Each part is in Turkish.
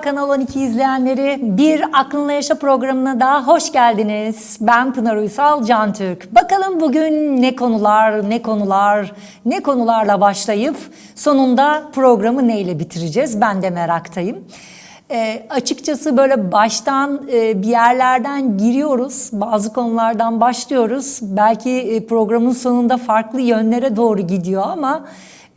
Kanal 12 izleyenleri. Bir Aklınla Yaşa programına daha hoş geldiniz. Ben Pınar Uysal Can Türk. Bakalım bugün ne konular, ne konular, ne konularla başlayıp sonunda programı neyle bitireceğiz? Ben de meraktayım. E, açıkçası böyle baştan e, bir yerlerden giriyoruz, bazı konulardan başlıyoruz. Belki e, programın sonunda farklı yönlere doğru gidiyor ama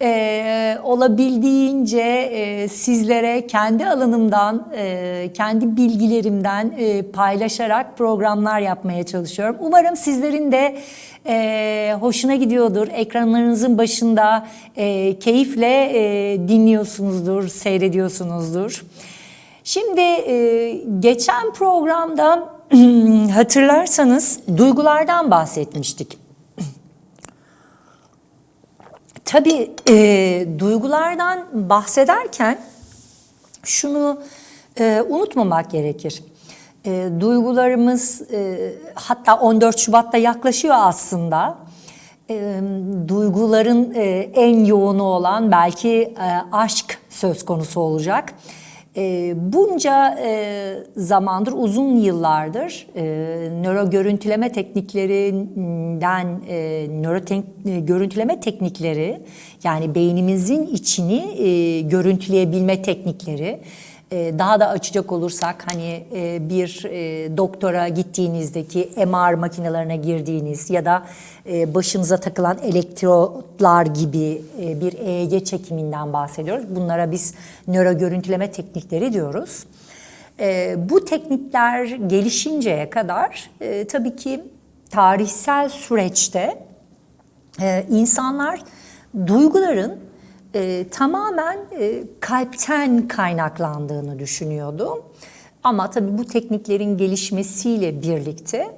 e, olabildiğince e, sizlere kendi alanımdan, e, kendi bilgilerimden e, paylaşarak programlar yapmaya çalışıyorum. Umarım sizlerin de e, hoşuna gidiyordur. Ekranlarınızın başında e, keyifle e, dinliyorsunuzdur, seyrediyorsunuzdur. Şimdi e, geçen programda hatırlarsanız duygulardan bahsetmiştik. Tabii e, duygulardan bahsederken şunu e, unutmamak gerekir. E, duygularımız e, hatta 14 Şubat'ta yaklaşıyor aslında. E, duyguların e, en yoğunu olan belki e, aşk söz konusu olacak. E, bunca e, zamandır, uzun yıllardır e, nöro görüntüleme tekniklerinden, e, nöro tek- e, görüntüleme teknikleri yani beynimizin içini e, görüntüleyebilme teknikleri daha da açacak olursak hani e, bir e, doktora gittiğinizdeki MR makinelerine girdiğiniz ya da e, başınıza takılan elektrotlar gibi bir EEG çekiminden bahsediyoruz. Bunlara biz nöro görüntüleme teknikleri diyoruz. Bu teknikler gelişinceye kadar tabii ki tarihsel süreçte insanlar duyguların e, tamamen e, kalpten kaynaklandığını düşünüyordu. Ama tabii bu tekniklerin gelişmesiyle birlikte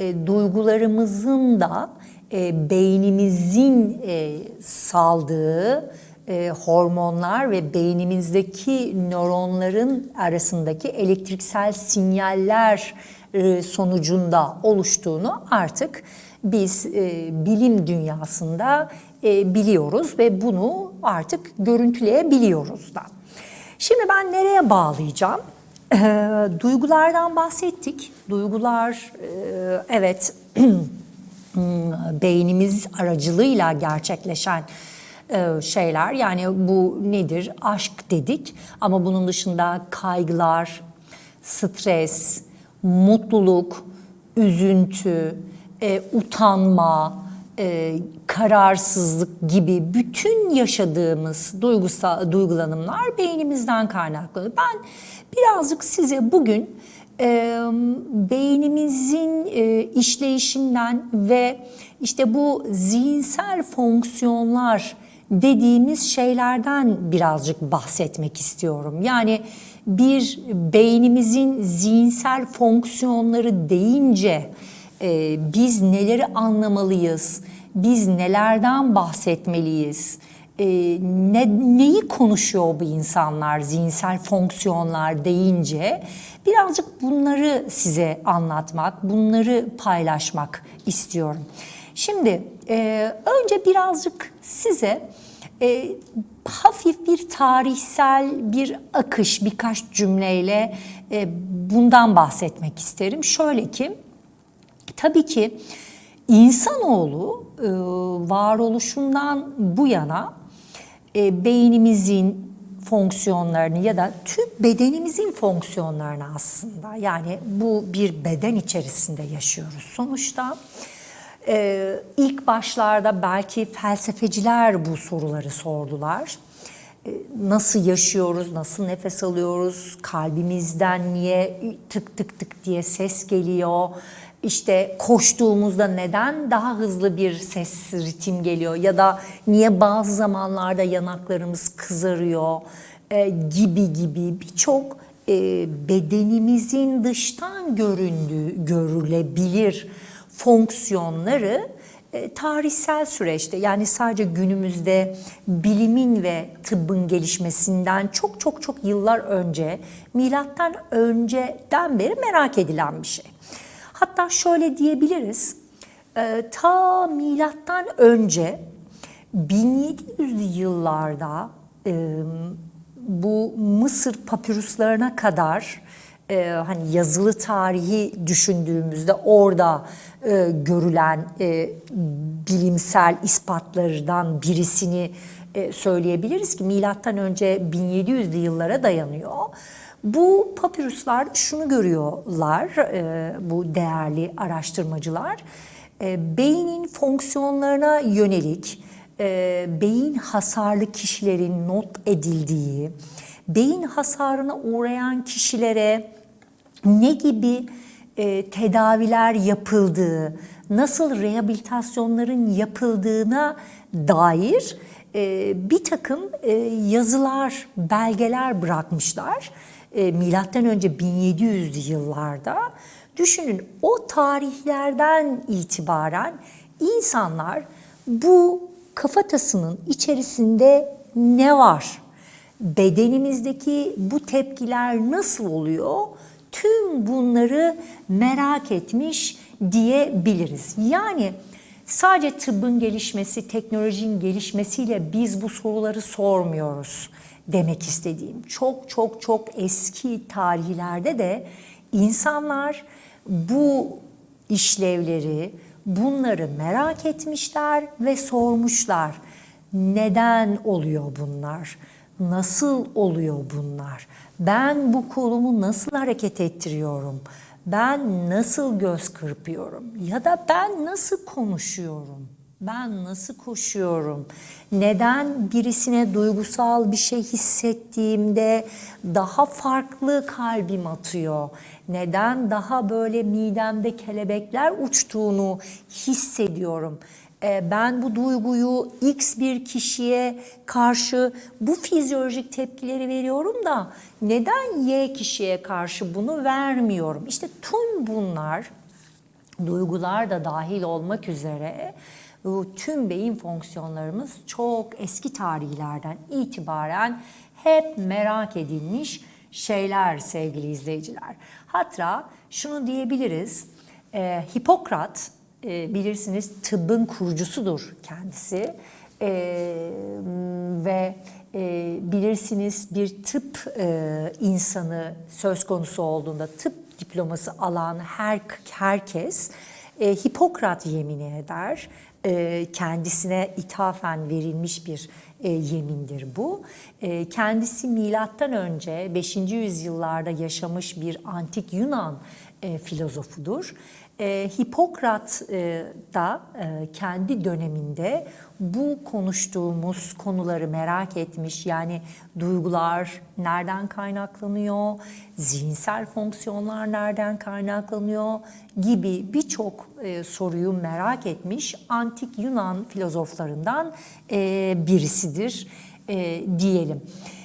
e, duygularımızın da e, beynimizin e, saldığı e, hormonlar ve beynimizdeki nöronların arasındaki elektriksel sinyaller e, sonucunda oluştuğunu artık biz e, bilim dünyasında e, biliyoruz ve bunu artık görüntüleyebiliyoruz da. Şimdi ben nereye bağlayacağım? E, duygulardan bahsettik. Duygular e, evet beynimiz aracılığıyla gerçekleşen şeyler. Yani bu nedir? Aşk dedik ama bunun dışında kaygılar, stres, mutluluk, üzüntü, utanma, e, kararsızlık gibi bütün yaşadığımız duygusal duygulanımlar beynimizden kaynaklanıyor. Ben birazcık size bugün e, beynimizin e, işleyişinden ve işte bu zihinsel fonksiyonlar dediğimiz şeylerden birazcık bahsetmek istiyorum. Yani bir beynimizin zihinsel fonksiyonları deyince e, biz neleri anlamalıyız, biz nelerden bahsetmeliyiz, e, ne, neyi konuşuyor bu insanlar zihinsel fonksiyonlar deyince birazcık bunları size anlatmak, bunları paylaşmak istiyorum. Şimdi e, önce birazcık size e, hafif bir tarihsel bir akış birkaç cümleyle e, bundan bahsetmek isterim. Şöyle ki tabii ki insanoğlu e, varoluşundan bu yana e, beynimizin fonksiyonlarını ya da tüm bedenimizin fonksiyonlarını aslında yani bu bir beden içerisinde yaşıyoruz sonuçta. Ee, ilk başlarda belki felsefeciler bu soruları sordular. Ee, nasıl yaşıyoruz, nasıl nefes alıyoruz, kalbimizden niye tık tık tık diye ses geliyor, işte koştuğumuzda neden daha hızlı bir ses ritim geliyor ya da niye bazı zamanlarda yanaklarımız kızarıyor e, gibi gibi birçok e, bedenimizin dıştan göründüğü, görülebilir fonksiyonları e, tarihsel süreçte yani sadece günümüzde bilimin ve tıbbın gelişmesinden çok çok çok yıllar önce milattan önceden beri merak edilen bir şey. Hatta şöyle diyebiliriz. e, ta milattan önce 1700'lü yıllarda e, bu Mısır papirüslerine kadar e, hani yazılı tarihi düşündüğümüzde orada görülen bilimsel ispatlardan birisini söyleyebiliriz ki milattan önce 1700'lü yıllara dayanıyor. Bu papirüsler şunu görüyorlar e, bu değerli araştırmacılar. E, beynin fonksiyonlarına yönelik e, beyin hasarlı kişilerin not edildiği, beyin hasarına uğrayan kişilere ne gibi e, tedaviler yapıldığı, nasıl rehabilitasyonların yapıldığına dair e, bir takım e, yazılar, belgeler bırakmışlar. E, milattan önce 1700'lü yıllarda. Düşünün o tarihlerden itibaren insanlar bu kafatasının içerisinde ne var? Bedenimizdeki bu tepkiler nasıl oluyor? Tüm bunları merak etmiş diyebiliriz. Yani sadece tıbbın gelişmesi, teknolojinin gelişmesiyle biz bu soruları sormuyoruz demek istediğim. Çok çok çok eski tarihlerde de insanlar bu işlevleri, bunları merak etmişler ve sormuşlar. Neden oluyor bunlar? Nasıl oluyor bunlar? Ben bu kolumu nasıl hareket ettiriyorum? Ben nasıl göz kırpıyorum? Ya da ben nasıl konuşuyorum? Ben nasıl koşuyorum? Neden birisine duygusal bir şey hissettiğimde daha farklı kalbim atıyor? Neden daha böyle midemde kelebekler uçtuğunu hissediyorum? Ee, ben bu duyguyu X bir kişiye karşı bu fizyolojik tepkileri veriyorum da neden Y kişiye karşı bunu vermiyorum? İşte tüm bunlar duygular da dahil olmak üzere bu tüm beyin fonksiyonlarımız çok eski tarihlerden itibaren hep merak edilmiş şeyler sevgili izleyiciler. Hatta şunu diyebiliriz, e, Hipokrat e, bilirsiniz tıbbın kurucusudur kendisi e, ve e, bilirsiniz bir tıp e, insanı söz konusu olduğunda tıp diploması alan her herkes e, Hipokrat yemini eder. E, kendisine ithafen verilmiş bir e, yemindir bu. E, kendisi milattan önce 5. yüzyıllarda yaşamış bir antik Yunan e, filozofudur. E, Hipokrat e, da e, kendi döneminde bu konuştuğumuz konuları merak etmiş. Yani duygular nereden kaynaklanıyor, zihinsel fonksiyonlar nereden kaynaklanıyor gibi birçok e, soruyu merak etmiş antik Yunan filozoflarından e, birisidir e, diyelim.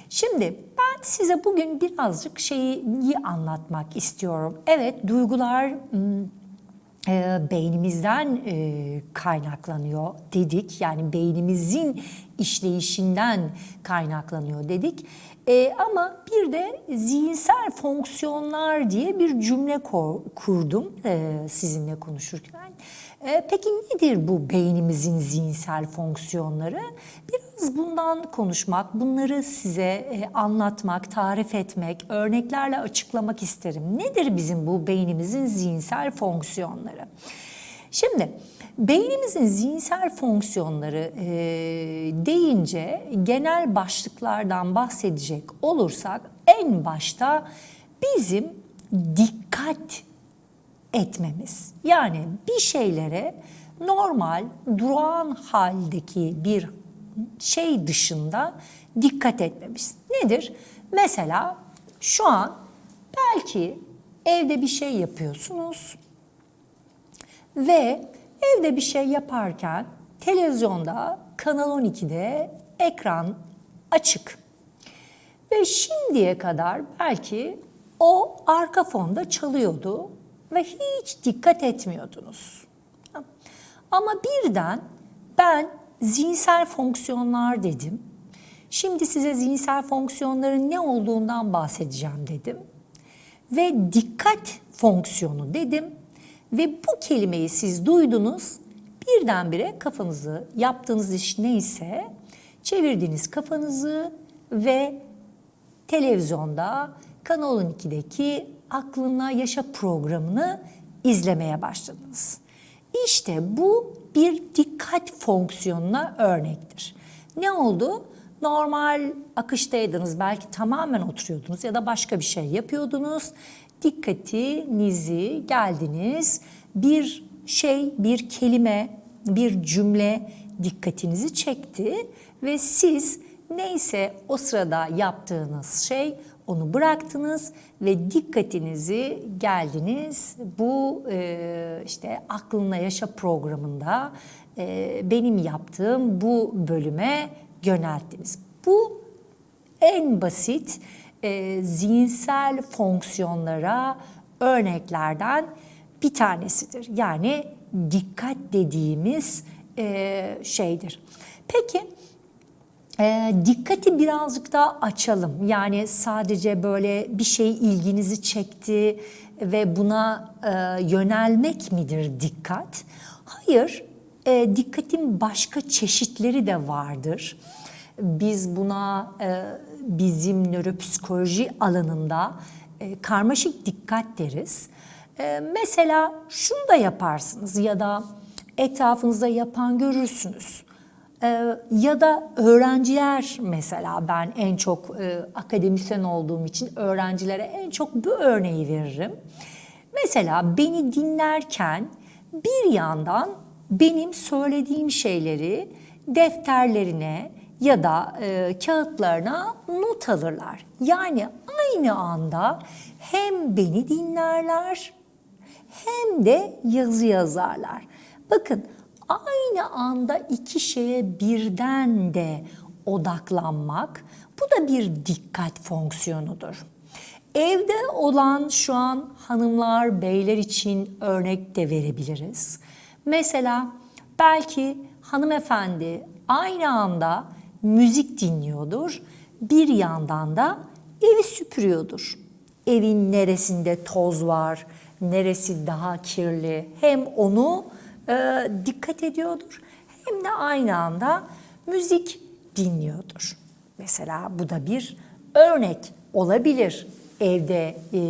Şimdi ben size bugün birazcık şeyi anlatmak istiyorum. Evet duygular e, beynimizden e, kaynaklanıyor dedik. Yani beynimizin işleyişinden kaynaklanıyor dedik. E, ama bir de zihinsel fonksiyonlar diye bir cümle kurdum e, sizinle konuşurken. E, peki nedir bu beynimizin zihinsel fonksiyonları? Biraz bundan konuşmak, bunları size e, anlatmak, tarif etmek, örneklerle açıklamak isterim. Nedir bizim bu beynimizin zihinsel fonksiyonları? Şimdi beynimizin zihinsel fonksiyonları e, deyince genel başlıklardan bahsedecek olursak en başta bizim dikkat etmemiz. Yani bir şeylere normal durağan haldeki bir şey dışında dikkat etmemiz. Nedir? Mesela şu an belki evde bir şey yapıyorsunuz ve evde bir şey yaparken televizyonda Kanal 12'de ekran açık. Ve şimdiye kadar belki o arka fonda çalıyordu ve hiç dikkat etmiyordunuz. Ama birden ben zihinsel fonksiyonlar dedim. Şimdi size zihinsel fonksiyonların ne olduğundan bahsedeceğim dedim. Ve dikkat fonksiyonu dedim. Ve bu kelimeyi siz duydunuz. Birdenbire kafanızı, yaptığınız iş neyse çevirdiniz kafanızı ve televizyonda Kanal 12'deki Aklına Yaşa programını izlemeye başladınız. İşte bu bir dikkat fonksiyonuna örnektir. Ne oldu? Normal akıştaydınız, belki tamamen oturuyordunuz ya da başka bir şey yapıyordunuz. Dikkatinizi geldiniz, bir şey, bir kelime, bir cümle dikkatinizi çekti ve siz neyse o sırada yaptığınız şey onu bıraktınız ve dikkatinizi geldiniz bu e, işte aklına yaşa programında e, benim yaptığım bu bölüme yönelttiniz. Bu en basit e, zihinsel fonksiyonlara örneklerden bir tanesidir. Yani dikkat dediğimiz e, şeydir. Peki e, dikkati birazcık daha açalım. Yani sadece böyle bir şey ilginizi çekti ve buna e, yönelmek midir dikkat? Hayır, e, dikkatin başka çeşitleri de vardır. Biz buna e, bizim nöropsikoloji alanında e, karmaşık dikkat deriz. E, mesela şunu da yaparsınız ya da etrafınızda yapan görürsünüz. Ee, ya da öğrenciler mesela ben en çok e, akademisyen olduğum için öğrencilere en çok bu örneği veririm. Mesela beni dinlerken bir yandan benim söylediğim şeyleri defterlerine ya da e, kağıtlarına not alırlar. Yani aynı anda hem beni dinlerler hem de yazı yazarlar. Bakın aynı anda iki şeye birden de odaklanmak bu da bir dikkat fonksiyonudur. Evde olan şu an hanımlar, beyler için örnek de verebiliriz. Mesela belki hanımefendi aynı anda müzik dinliyordur, bir yandan da evi süpürüyordur. Evin neresinde toz var, neresi daha kirli hem onu e, dikkat ediyordur hem de aynı anda müzik dinliyordur. Mesela bu da bir örnek olabilir evde e,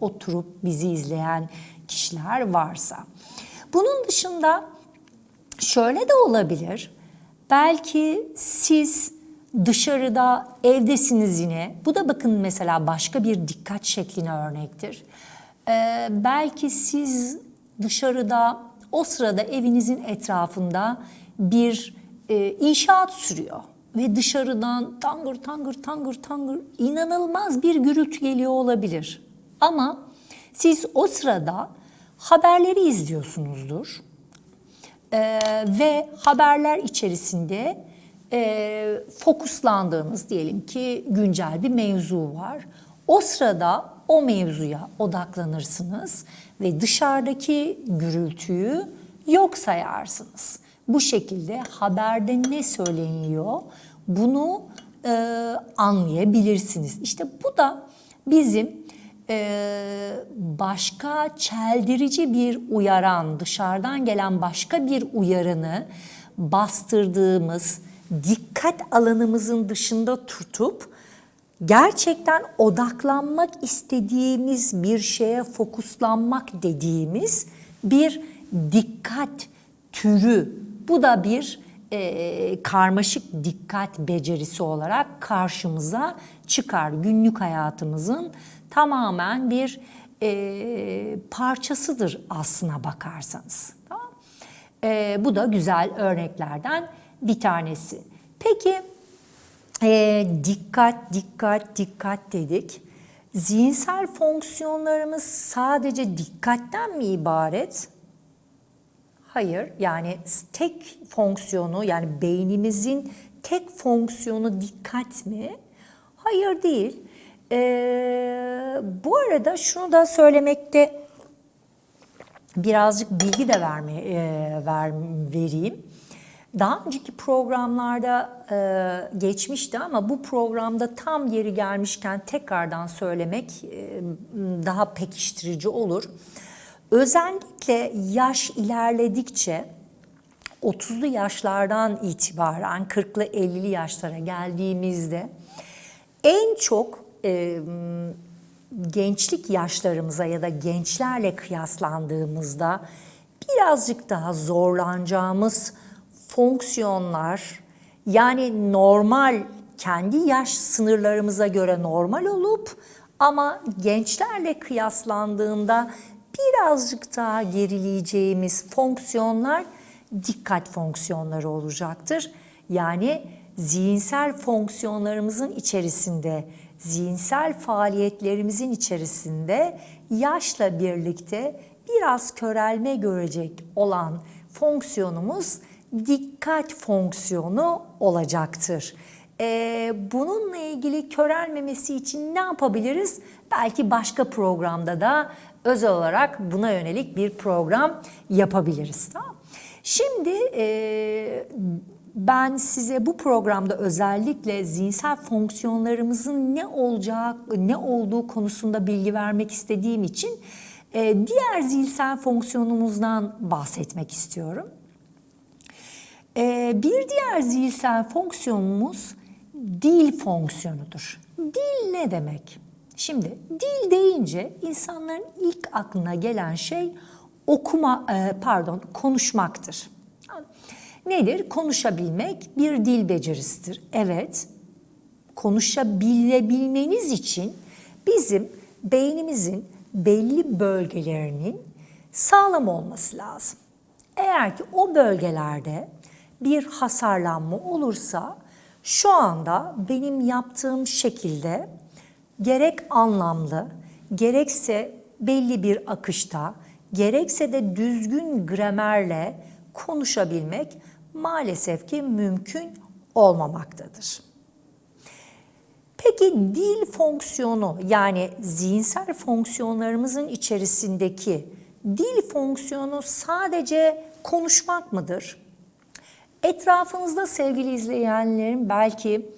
oturup bizi izleyen kişiler varsa. Bunun dışında şöyle de olabilir. Belki siz dışarıda evdesiniz yine. Bu da bakın mesela başka bir dikkat şekline örnektir. Ee, belki siz dışarıda o sırada evinizin etrafında bir e, inşaat sürüyor ve dışarıdan tangır tangır tangır tangır inanılmaz bir gürültü geliyor olabilir. Ama siz o sırada haberleri izliyorsunuzdur ee, ve haberler içerisinde e, fokuslandığınız diyelim ki güncel bir mevzu var. O sırada o mevzuya odaklanırsınız ve dışarıdaki gürültüyü yok sayarsınız. Bu şekilde haberde ne söyleniyor bunu e, anlayabilirsiniz. İşte bu da bizim e, başka çeldirici bir uyaran, dışarıdan gelen başka bir uyaranı bastırdığımız, dikkat alanımızın dışında tutup gerçekten odaklanmak istediğimiz bir şeye fokuslanmak dediğimiz bir dikkat türü. Bu da bir e, karmaşık dikkat becerisi olarak karşımıza çıkar. Günlük hayatımızın tamamen bir e, parçasıdır aslına bakarsanız. Tamam? E, bu da güzel örneklerden bir tanesi. Peki e, dikkat, dikkat, dikkat dedik. Zihinsel fonksiyonlarımız sadece dikkatten mi ibaret? Hayır, yani tek fonksiyonu yani beynimizin tek fonksiyonu dikkat mi? Hayır değil. Ee, bu arada şunu da söylemekte birazcık bilgi de verme, e, ver, vereyim. Daha önceki programlarda e, geçmişti ama bu programda tam yeri gelmişken tekrardan söylemek e, daha pekiştirici olur. Özellikle yaş ilerledikçe 30'lu yaşlardan itibaren 40'lı 50'li yaşlara geldiğimizde en çok e, gençlik yaşlarımıza ya da gençlerle kıyaslandığımızda birazcık daha zorlanacağımız fonksiyonlar yani normal kendi yaş sınırlarımıza göre normal olup ama gençlerle kıyaslandığında birazcık daha gerileyeceğimiz fonksiyonlar dikkat fonksiyonları olacaktır. Yani zihinsel fonksiyonlarımızın içerisinde, zihinsel faaliyetlerimizin içerisinde yaşla birlikte biraz körelme görecek olan fonksiyonumuz dikkat fonksiyonu olacaktır. Ee, bununla ilgili körelmemesi için ne yapabiliriz? Belki başka programda da özel olarak buna yönelik bir program yapabiliriz. Tamam? Şimdi e, ben size bu programda özellikle zihinsel fonksiyonlarımızın ne olacak, ne olduğu konusunda bilgi vermek istediğim için e, diğer zihinsel fonksiyonumuzdan bahsetmek istiyorum. E, bir diğer zihinsel fonksiyonumuz dil fonksiyonudur. Dil ne demek? Şimdi dil deyince insanların ilk aklına gelen şey okuma e, pardon konuşmaktır. Nedir? Konuşabilmek bir dil becerisidir. Evet. Konuşabilebilmeniz için bizim beynimizin belli bölgelerinin sağlam olması lazım. Eğer ki o bölgelerde bir hasarlanma olursa şu anda benim yaptığım şekilde gerek anlamlı, gerekse belli bir akışta, gerekse de düzgün gramerle konuşabilmek maalesef ki mümkün olmamaktadır. Peki dil fonksiyonu yani zihinsel fonksiyonlarımızın içerisindeki dil fonksiyonu sadece konuşmak mıdır? Etrafınızda sevgili izleyenlerin belki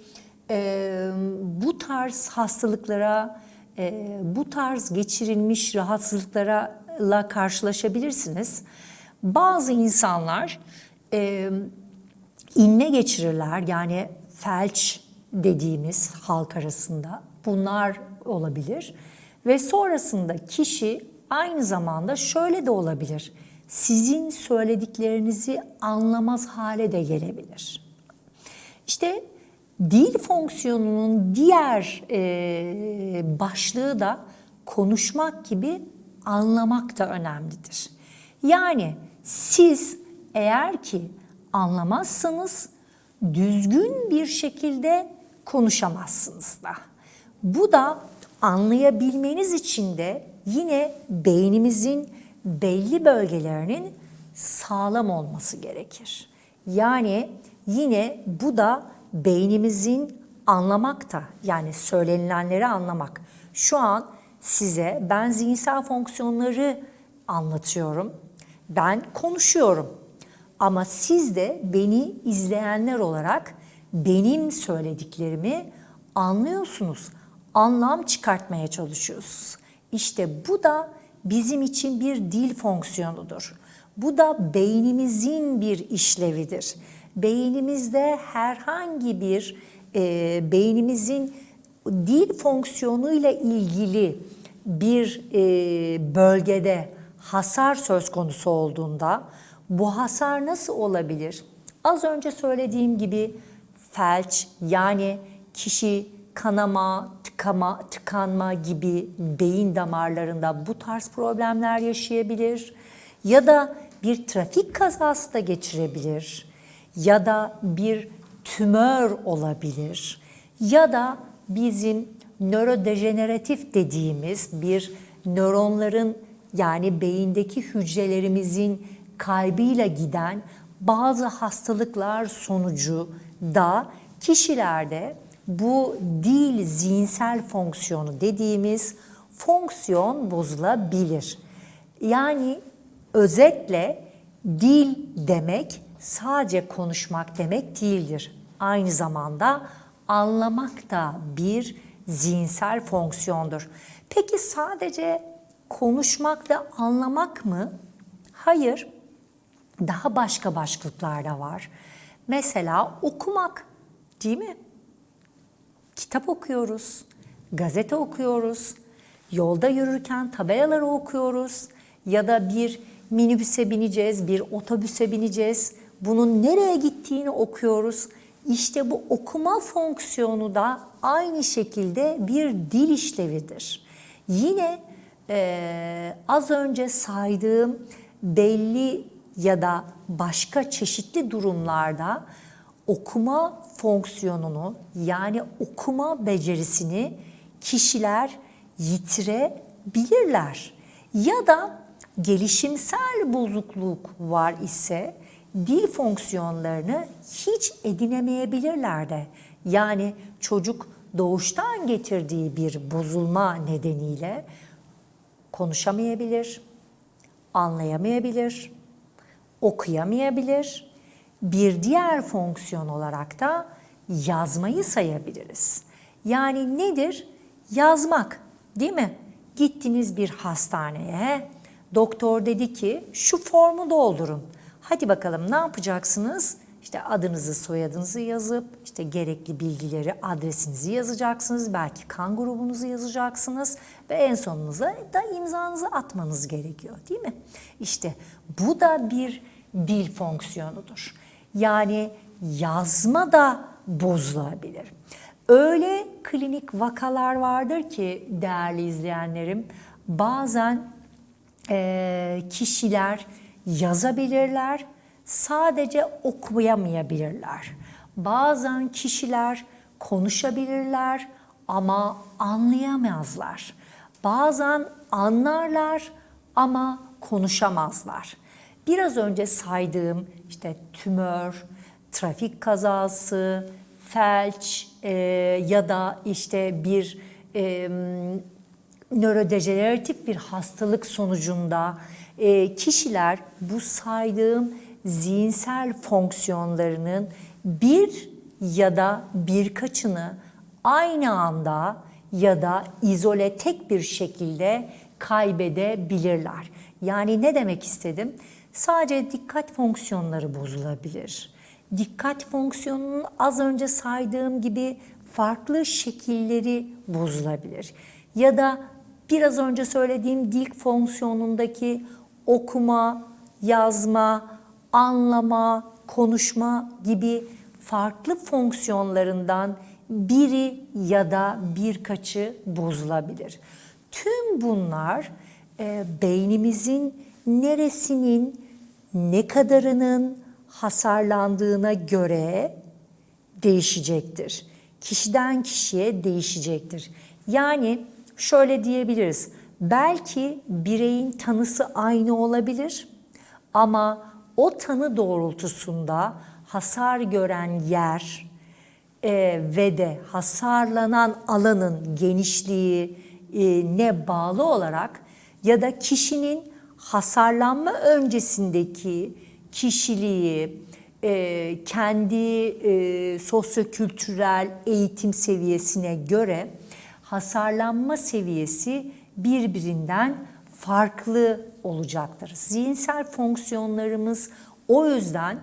e, bu tarz hastalıklara, e, bu tarz geçirilmiş rahatsızlıklara karşılaşabilirsiniz. Bazı insanlar e, inme geçirirler yani felç dediğimiz halk arasında. Bunlar olabilir. Ve sonrasında kişi aynı zamanda şöyle de olabilir sizin söylediklerinizi anlamaz hale de gelebilir. İşte dil fonksiyonunun diğer e, başlığı da konuşmak gibi anlamak da önemlidir. Yani siz eğer ki anlamazsanız düzgün bir şekilde konuşamazsınız da. Bu da anlayabilmeniz için de yine beynimizin belli bölgelerinin sağlam olması gerekir. Yani yine bu da beynimizin anlamakta yani söylenilenleri anlamak. Şu an size ben zihinsel fonksiyonları anlatıyorum. Ben konuşuyorum. Ama siz de beni izleyenler olarak benim söylediklerimi anlıyorsunuz. Anlam çıkartmaya çalışıyorsunuz. İşte bu da bizim için bir dil fonksiyonudur. Bu da beynimizin bir işlevidir. Beynimizde herhangi bir e, beynimizin dil fonksiyonuyla ilgili bir e, bölgede hasar söz konusu olduğunda bu hasar nasıl olabilir? Az önce söylediğim gibi felç yani kişi kanama, tıkama, tıkanma gibi beyin damarlarında bu tarz problemler yaşayabilir. Ya da bir trafik kazası da geçirebilir. Ya da bir tümör olabilir. Ya da bizim nörodejeneratif dediğimiz bir nöronların yani beyindeki hücrelerimizin kaybıyla giden bazı hastalıklar sonucu da kişilerde bu dil zihinsel fonksiyonu dediğimiz fonksiyon bozulabilir. Yani özetle dil demek sadece konuşmak demek değildir. Aynı zamanda anlamak da bir zihinsel fonksiyondur. Peki sadece konuşmak ve anlamak mı? Hayır. Daha başka başlıklar da var. Mesela okumak, değil mi? Kitap okuyoruz, gazete okuyoruz, yolda yürürken tabelaları okuyoruz ya da bir minibüse bineceğiz, bir otobüse bineceğiz. Bunun nereye gittiğini okuyoruz. İşte bu okuma fonksiyonu da aynı şekilde bir dil işlevidir. Yine eee, az önce saydığım belli ya da başka çeşitli durumlarda okuma fonksiyonunu yani okuma becerisini kişiler yitirebilirler. Ya da gelişimsel bozukluk var ise dil fonksiyonlarını hiç edinemeyebilirler de. Yani çocuk doğuştan getirdiği bir bozulma nedeniyle konuşamayabilir, anlayamayabilir, okuyamayabilir. Bir diğer fonksiyon olarak da yazmayı sayabiliriz. Yani nedir? Yazmak, değil mi? Gittiniz bir hastaneye, doktor dedi ki şu formu doldurun. Hadi bakalım ne yapacaksınız? İşte adınızı, soyadınızı yazıp işte gerekli bilgileri, adresinizi yazacaksınız. Belki kan grubunuzu yazacaksınız ve en sonunuza da imzanızı atmanız gerekiyor, değil mi? İşte bu da bir dil fonksiyonudur. Yani yazma da bozulabilir. Öyle klinik vakalar vardır ki değerli izleyenlerim, bazen eee, kişiler yazabilirler, sadece okuyamayabilirler. Bazen kişiler konuşabilirler ama anlayamazlar. Bazen anlarlar ama konuşamazlar. Biraz önce saydığım işte tümör, trafik kazası, felç e, ya da işte bir e, nörodejeneratif bir hastalık sonucunda e, kişiler bu saydığım zihinsel fonksiyonlarının bir ya da birkaçını aynı anda ya da izole tek bir şekilde kaybedebilirler. Yani ne demek istedim? Sadece dikkat fonksiyonları bozulabilir. Dikkat fonksiyonunun az önce saydığım gibi farklı şekilleri bozulabilir. Ya da biraz önce söylediğim dil fonksiyonundaki okuma, yazma, anlama, konuşma gibi farklı fonksiyonlarından biri ya da birkaçı bozulabilir. Tüm bunlar e, beynimizin neresinin ne kadarının hasarlandığına göre değişecektir. Kişiden kişiye değişecektir. Yani şöyle diyebiliriz. Belki bireyin tanısı aynı olabilir ama o tanı doğrultusunda hasar gören yer e, ve de hasarlanan alanın genişliği ne bağlı olarak ya da kişinin hasarlanma öncesindeki kişiliği, e, kendi e, sosyokültürel eğitim seviyesine göre hasarlanma seviyesi birbirinden farklı olacaktır. Zihinsel fonksiyonlarımız o yüzden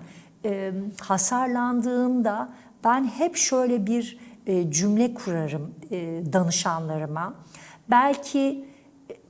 e, hasarlandığında ben hep şöyle bir e, cümle kurarım e, danışanlarıma. Belki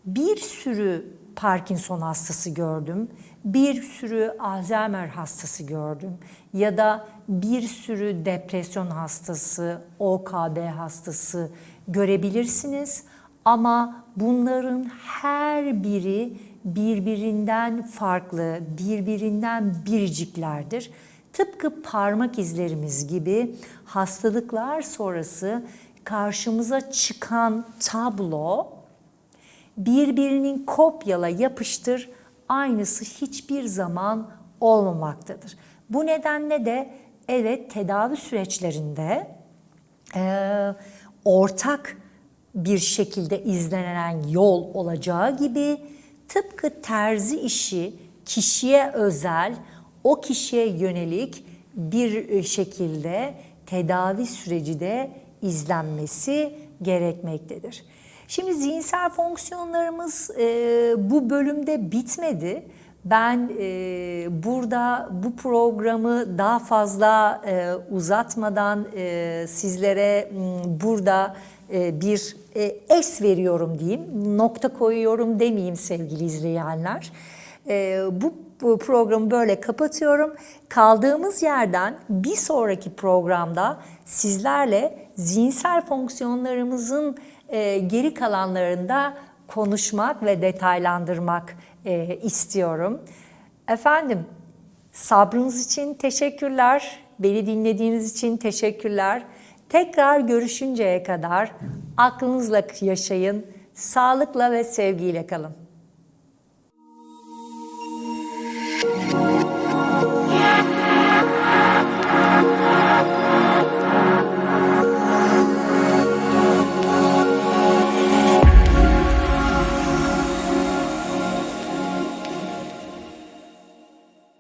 bir sürü Parkinson hastası gördüm, bir sürü Alzheimer hastası gördüm ya da bir sürü depresyon hastası, OKB hastası görebilirsiniz. Ama bunların her biri birbirinden farklı, birbirinden biriciklerdir. Tıpkı parmak izlerimiz gibi hastalıklar sonrası karşımıza çıkan tablo birbirinin kopyala yapıştır aynısı hiçbir zaman olmamaktadır. Bu nedenle de evet tedavi süreçlerinde e, ortak bir şekilde izlenen yol olacağı gibi tıpkı terzi işi kişiye özel, o kişiye yönelik bir şekilde tedavi süreci de izlenmesi gerekmektedir. Şimdi zihinsel fonksiyonlarımız e, bu bölümde bitmedi. Ben e, burada bu programı daha fazla e, uzatmadan e, sizlere burada e, bir e, es veriyorum diyeyim, nokta koyuyorum demeyeyim sevgili izleyenler. E, bu, bu programı böyle kapatıyorum. Kaldığımız yerden bir sonraki programda sizlerle zihinsel fonksiyonlarımızın e, geri kalanlarında konuşmak ve detaylandırmak e, istiyorum. Efendim sabrınız için teşekkürler. Beni dinlediğiniz için teşekkürler. Tekrar görüşünceye kadar aklınızla yaşayın. Sağlıkla ve sevgiyle kalın.